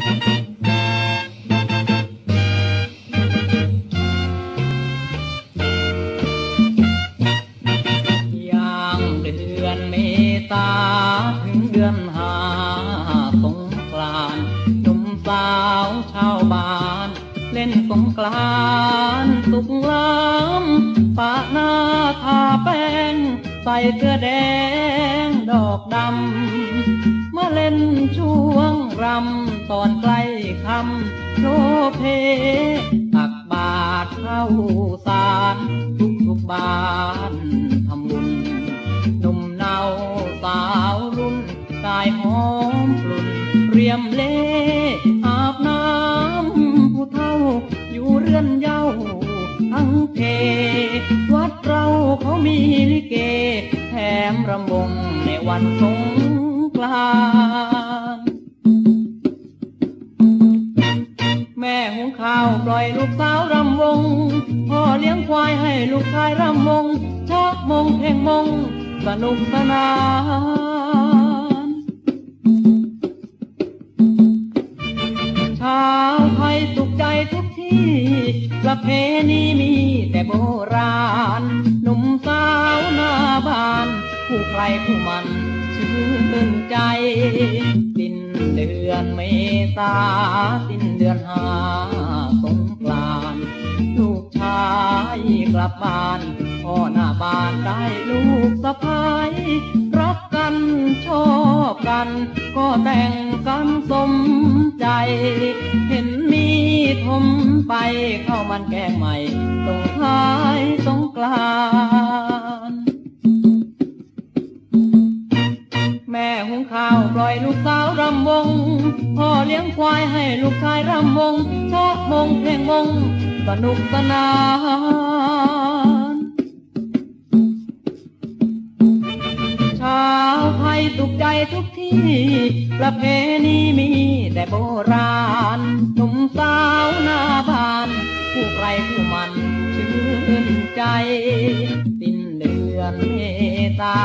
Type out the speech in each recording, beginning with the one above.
อย่างเดือนเมษาถึงเดือนหาสงกรานต์หนุ่มสาวชาวบ้าน เล่นสงกรานสุขล้ำปะหน้าทาแป ใส่เสื้อแดงดอกดำมาเล่นช่วงรำตอนใกล้คำโลเพตักบาทเข้าสารทุกทุกบ้านทำบุญหนุ่มเนาสาวรุ่นกายหอมกลุ่นเรียมเล่อาบน้ำผู้เฒ่าอยู่เรือนเย้าทั้งเพวัดเราเขามีลิเกแถม รำวงในวันสงกรานแม่หุงข้าวปล่อยลูกสาวรำวง พ่อเลี้ยงควายให้ลูกชายรำวง ชักมงเพลงมง สนุกสนานชาวไทยสุขใจทุกที่ ประเพณีมีแต่โบราณ รผู้มันชื่นใจ สิ้นเดือนเมษาสิ้นเดือนหาสงกรานลูกชายกลับบ้านพ่อหน้าบ้านได้ลูกสะพ้ายรักกันชอบกัน ก็แต่งกันสมใจ เห็นมีทมไปเข้ามันแกงใหม่ส่งท้ายสงกราน ปล่อยลูกสาวรำวง พ่อเลี้ยงควายให้ลูกชายรำวงชอบมงเพลงมงสนุกสนานชาวไทยสุขใจทุกที่ ประเพณีมีแต่โบราณหนุ่มสาวหน้าบ้าน ผู้ใครผู้มันชื่นใจสิ้นเดือนเมษา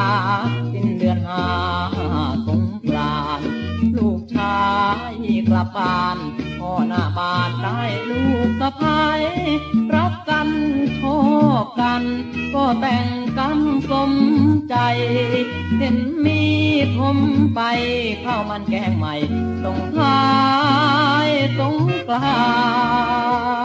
ลับบ้านพ่อหน้าบ้านได้ลูกสะพ้ายรักกันชอบกัน ก็แต่งกันสมใจ เห็นมีผมไปข้าวมันแกงใหม่ส่งท้ายสงกลาน